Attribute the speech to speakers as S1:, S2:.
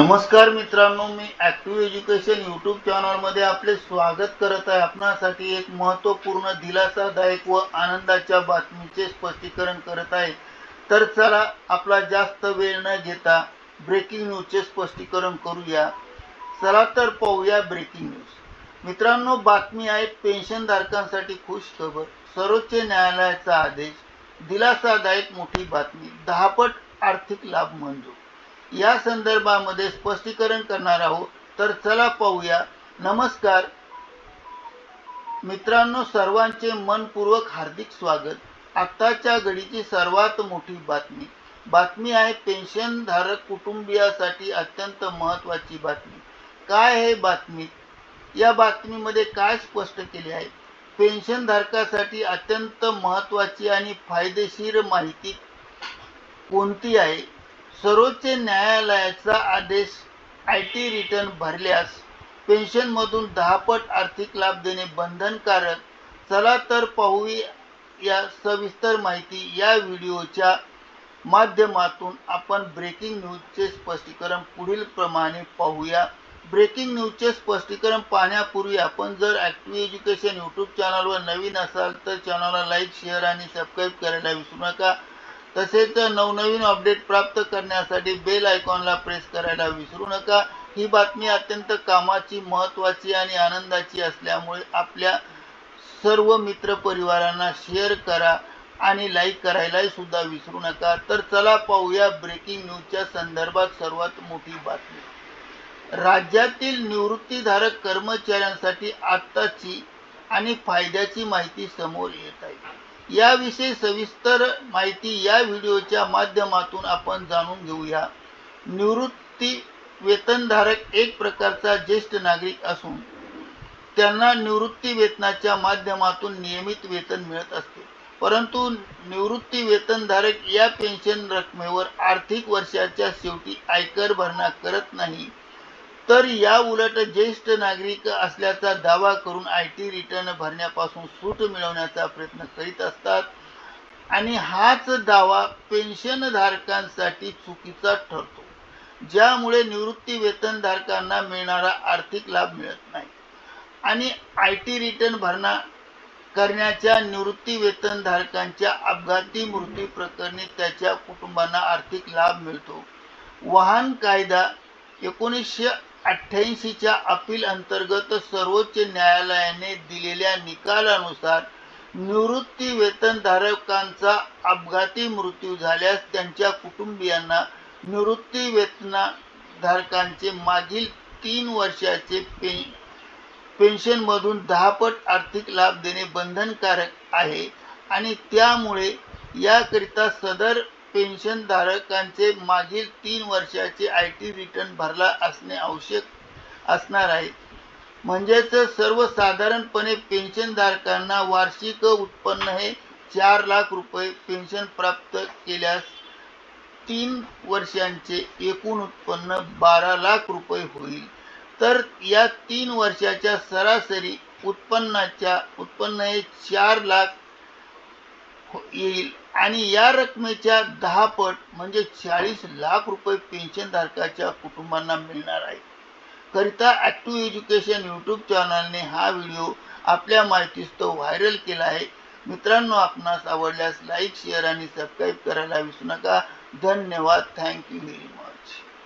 S1: नमस्कार मित्रांनो मी active education YouTube चॅनलमध्ये आपले स्वागत करत आहे. आपणासाठी एक महत्त्वपूर्ण दिलासादायक व आनंदाच्या बातमीचे स्पष्टीकरण करत आहे. तर चला आपला जास्त वेळ न घेता ब्रेकिंग न्यूजचे स्पष्टीकरण करूया. चला तर पाहूया ब्रेकिंग न्यूज मित्रांनो बातमी आहे पेन्शनधारकांसाठी खुश खबर सर्वोच्च न्यायालयाचा आदेश. दिलासादायक मोठी बातमी. दहापट आर्थिक लाभ मंजूर. या संदर्भामध्ये स्पष्टीकरण करणार आहोत. तर चला पाहूया. नमस्कार. मित्रांनो सर्वांचे मनपूर्वक हार्दिक स्वागत. आत्ताच्या घडीची सर्वात मोठी बातमी. बातमी आहे पेन्शनधारक कुटुंबियासाठी अत्यंत महत्त्वाची बातमी. काय आहे बातमी? या बातमीमध्ये काय स्पष्ट केले आहे? पेन्शनधारकासाठी अत्यंत महत्त्वाची आणि फायदेशीर माहिती कोणती आहे? सर्वोच्च न्यायालयाचा आदेश आय टी रिटर्न भरल्यास पेन्शनमधून दहापट आर्थिक लाभ देणे बंधनकारक. चला तर पाहूया या सविस्तर माहिती या व्हिडिओच्या माध्यमातून आपण ब्रेकिंग न्यूजचे स्पष्टीकरण पुढील प्रमाणे पाहूया. ब्रेकिंग न्यूजचे स्पष्टीकरण पाहण्यापूर्वी आपण जर ॲक्टिव्ह एज्युकेशन यूट्यूब चॅनलवर नवीन असाल तर चॅनलला लाईक शेअर आणि सबस्क्राईब करायला विसरू नका. तसेच नवनवीन अपडेट प्राप्त करण्यासाठी बेल आयकॉनला प्रेस करायला विसरू नका. ही बातमी अत्यंत कामाची महत्त्वाची आणि आनंदाची असल्यामुळे आपल्या सर्व मित्रपरिवारांना शेअर करा आणि लाईक करायलाही सुद्धा विसरू नका. तर चला पाहूया ब्रेकिंग न्यूजच्या संदर्भात सर्वात मोठी बातमी. राज्यातील निवृत्तीधारक कर्मचाऱ्यांसाठी आत्ताची आणि फायद्याची माहिती समोर येत आहे. याविषयी सविस्तर माहिती या व्हिडिओच्या माध्यमातून आपण जाणून घेऊया. निवृत्ती वेतनधारक एक प्रकारचा ज्येष्ठ नागरिक असून त्यांना निवृत्ती वेतनाच्या माध्यमातून नियमित वेतन मिळत असते. परंतु निवृत्ती वेतनधारक या पेन्शन रकमेवर आर्थिक वर्षाच्या शेवटी आयकर भरणा करत नाही. तर या उलट ज्येष्ठ नागरिक असल्याचा दावा करून आय टी रिटर्न भरण्यापासून सूट मिळवण्याचा प्रयत्न करीत असतात. आणि हाच दावा पेन्शनधारकांसाठी चुकीचा ठरतो. ज्यामुळे निवृत्ती वेतनधारकांना मिळणारा आर्थिक लाभ मिळत नाही. आणि आय टी रिटर्न भरणा करण्याच्या निवृत्ती वेतनधारकांच्या अपघाती मृत्यू प्रकरणी त्याच्या कुटुंबांना आर्थिक लाभ मिळतो. वाहन कायदा एकोणीसशे अठ्ठ्याऐंशीच्या अपील अंतर्गत सर्वोच्च न्यायालयाने दिलेल्या निकालानुसार निवृत्ती वेतनधारकांचा अपघाती मृत्यू झाल्यास त्यांच्या कुटुंबियांना निवृत्ती वेतनधारकांचे मागील तीन वर्षाचे पे पेन्शनमधून दहापट आर्थिक लाभ देणे बंधनकारक आहे आणि त्यामुळे याकरिता सदर पेन्शनधारकांचे मागील तीन वर्षाचे आय टी रिटर्न भरला असणे आवश्यक असणार आहे. म्हणजेच सर्वसाधारणपणे पेन्शनधारकांना वार्षिक उत्पन्न हे चार लाख रुपये पेन्शन प्राप्त केल्यास तीन वर्षांचे एकूण उत्पन्न बारा लाख रुपये होईल. तर या तीन वर्षाच्या सरासरी उत्पन्नाच्या उत्पन्न हे चार लाख येईल. आणि या रकमेच्या दहा पट म्हणजे चाळीस लाख रुपये पेन्शनधारकाच्या कुटुंबांना मिळणार आहे करिता ॲक्टिव्ह एज्युकेशन यूट्यूब चॅनलने हा व्हिडिओ आपल्या माहितीस्तव व्हायरल केला आहे. मित्रांनो आपणास आवडल्यास लाईक शेअर आणि सबस्क्राईब करायला विसरू नका. धन्यवाद. Thank you very much